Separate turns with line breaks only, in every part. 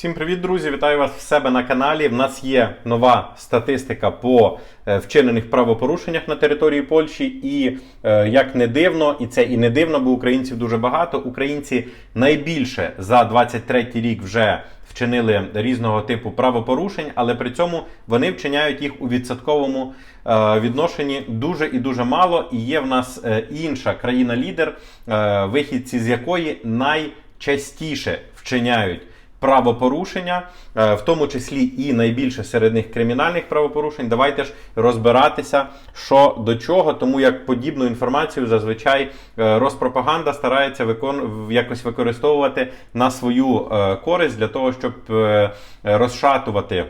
Всім привіт, друзі! Вітаю вас в себе на каналі. В нас є нова статистика по е, вчинених правопорушеннях на території Польщі. І е, як не дивно, і це і не дивно, бо українців дуже багато. Українці найбільше за 23 рік вже вчинили різного типу правопорушень, але при цьому вони вчиняють їх у відсотковому е, відношенні дуже і дуже мало. І є в нас інша країна-лідер, вихідці з якої найчастіше вчиняють правопорушення, е, в тому числі і найбільше серед них кримінальних правопорушень. Давайте ж розбиратися, що до чого, тому як подібну інформацію зазвичай розпропаганда старається викон... якось використовувати на свою е, користь для того, щоб е, розшатувати.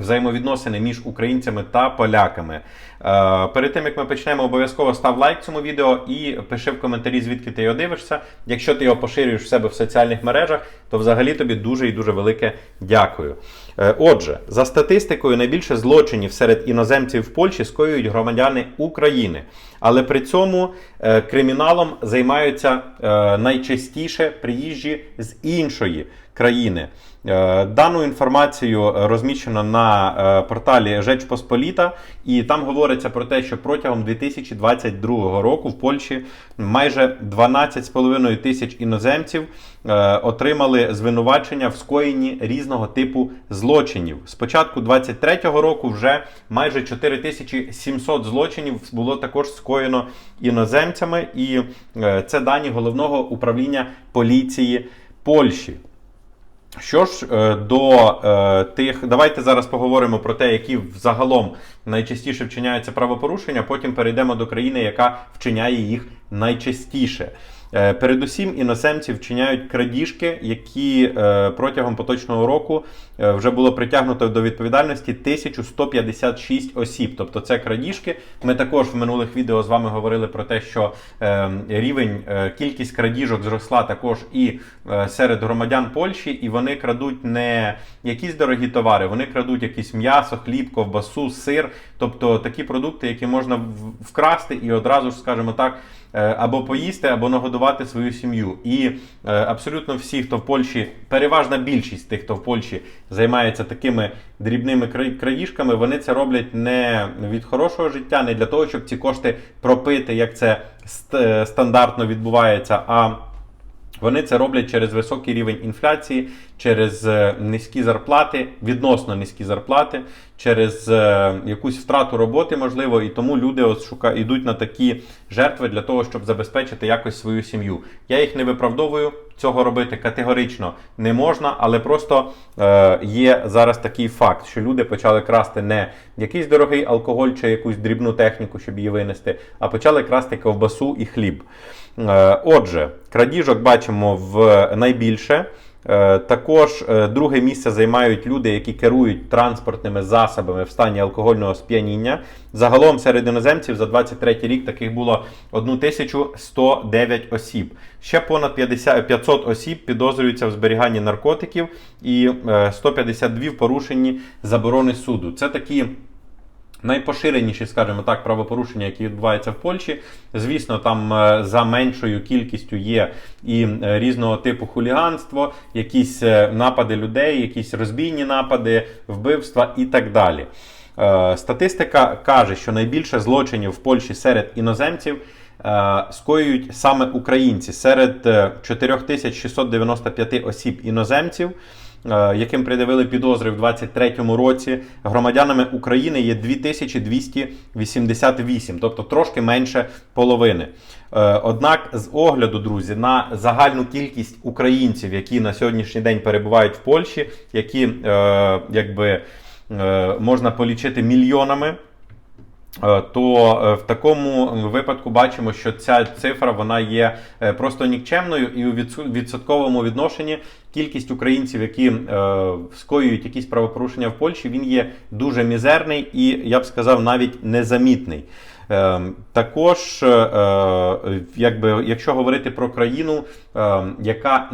Взаємовідносини між українцями та поляками. Е, перед тим як ми почнемо, обов'язково став лайк цьому відео і пиши в коментарі, звідки ти його дивишся. Якщо ти його поширюєш в себе в соціальних мережах, то взагалі тобі дуже і дуже велике дякую. Е, отже, за статистикою, найбільше злочинів серед іноземців в Польщі скоюють громадяни України. Але при цьому е, криміналом займаються найчастіше приїжджі з іншої країни. Е, Дану інформацію розміщено на е, порталі Жеч Посполіта, і там говориться про те, що протягом 2022 року в Польщі майже 12,5 тисяч іноземців е, отримали звинувачення в скоєнні різного типу злочинів. З початку 2023 року вже майже 4700 злочинів було також скоєно іноземцями, і це дані головного управління поліції Польщі. Що ж е, до е, тих, давайте зараз поговоримо про те, які взагалом найчастіше вчиняються правопорушення. Потім перейдемо до країни, яка вчиняє їх найчастіше. Е, Передусім, іноземці вчиняють крадіжки, які е, протягом поточного року е, вже було притягнуто до відповідальності 1156 осіб. Тобто це крадіжки. Ми також в минулих відео з вами говорили про те, що рівень кількість крадіжок зросла також і серед громадян Польщі, і вони крадуть не якісь дорогі товари, вони крадуть якісь м'ясо, хліб, ковбасу, сир, тобто такі продукти, які можна вкрасти і одразу ж, скажімо так. Або поїсти, або нагодувати свою сім'ю. І е, абсолютно всі, хто в Польщі, переважна більшість тих, хто в Польщі займається такими дрібними країжками, вони це роблять не від хорошого життя, не для того, щоб ці кошти пропити, як це е, стандартно відбувається. а вони це роблять через високий рівень інфляції, через е, низькі зарплати, відносно низькі зарплати, через е, якусь втрату роботи, можливо, і тому люди от шука, йдуть на такі жертви для того, щоб забезпечити якось свою сім'ю. Я їх не виправдовую. Цього робити категорично не можна, але просто е, є зараз такий факт, що люди почали красти не якийсь дорогий алкоголь чи якусь дрібну техніку, щоб її винести, а почали красти ковбасу і хліб. Е, Отже, крадіжок бачимо в найбільше. Е, Також е, друге місце займають люди, які керують транспортними засобами в стані алкогольного сп'яніння. Загалом серед іноземців за 23 рік таких було 1109 осіб. Ще понад 50, 500 осіб підозрюються в зберіганні наркотиків і е, 152 в порушенні заборони суду. Це такі Найпоширеніші, скажімо так, правопорушення, які відбуваються в Польщі. Звісно, там е, за меншою кількістю є і е, різного типу хуліганство, якісь е, напади людей, якісь розбійні напади, вбивства і так далі. Статистика каже, що найбільше злочинів в Польщі серед іноземців скоюють саме українці серед е, 4695 осіб іноземців. Е, Яким придавили підозри в 2023 році, громадянами України є 2288, тобто трошки менше половини. Е, Однак, з огляду, друзі, на загальну кількість українців, які на сьогоднішній день перебувають в Польщі, які е, якби можна полічити мільйонами. Е, То е, в такому випадку бачимо, що ця цифра вона є е, просто нікчемною, і у відсотковому відношенні кількість українців, які скоюють якісь правопорушення в Польщі, він є дуже мізерний і я б сказав навіть незамітний. Е, Також, е, якби, якщо говорити про країну, е, яка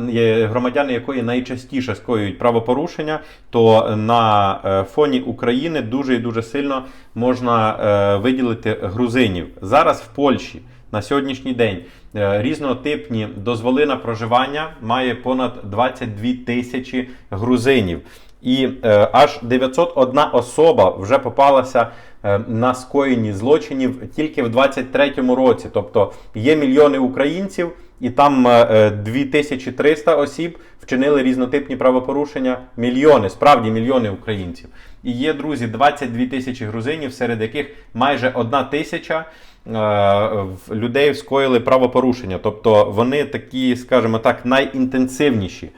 громадяни якої найчастіше скоюють правопорушення, то на е, фоні України дуже і дуже сильно можна е, виділити грузинів. Зараз в Польщі на сьогоднішній день Різнотипні дозволи на проживання має понад 22 тисячі грузинів. І е, аж 901 особа вже попалася е, на скоєнні злочинів тільки в 23-му році. Тобто є мільйони українців, і там е, е, 2300 осіб вчинили різнотипні правопорушення. Мільйони, справді мільйони українців. І є, друзі, 22 тисячі грузинів, серед яких майже одна тисяча е, людей скоїли правопорушення. Тобто вони такі, скажімо так, найінтенсивніші.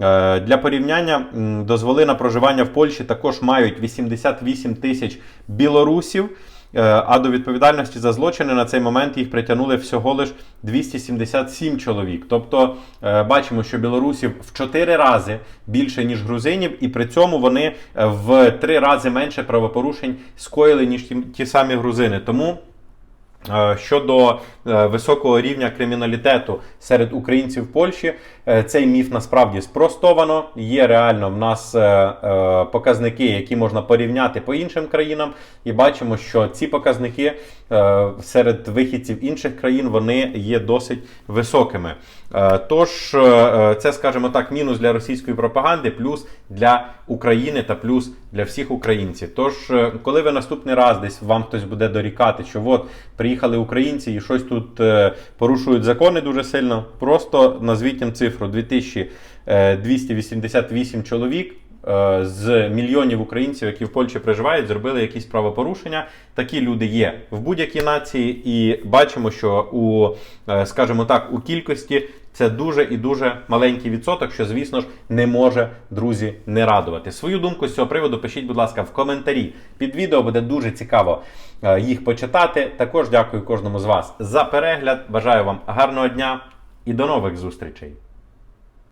Е, Для порівняння дозволи на проживання в Польщі також мають 88 тисяч білорусів. е, А до відповідальності за злочини на цей момент їх притягнули всього лиш 277 чоловік. Тобто е, бачимо, що білорусів в 4 рази більше ніж грузинів, і при цьому вони в 3 рази менше правопорушень скоїли ніж ті, самі грузини. Тому Щодо е, високого рівня криміналітету серед українців в Польщі, е, цей міф насправді спростовано. Є реально в нас е, е, показники, які можна порівняти по іншим країнам, і бачимо, що ці показники е, серед вихідців інших країн вони є досить високими. Е, Тож, е, це, скажімо так, мінус для російської пропаганди, плюс для України та плюс для всіх українців. Тож, е, коли ви наступний раз десь вам хтось буде дорікати, що от приїхали українці і щось тут е, порушують закони дуже сильно, просто назвіть їм цифру 2288 чоловік. Е, З мільйонів українців, які в Польщі проживають, зробили якісь правопорушення. Такі люди є в будь-якій нації, і бачимо, що у, е, скажімо так, у кількості це дуже і дуже маленький відсоток, що, звісно ж, не може друзі не радувати. Свою думку з цього приводу пишіть, будь ласка, в коментарі. Під відео буде дуже цікаво е, їх почитати. Також дякую кожному з вас за перегляд. Бажаю вам гарного дня і до нових зустрічей.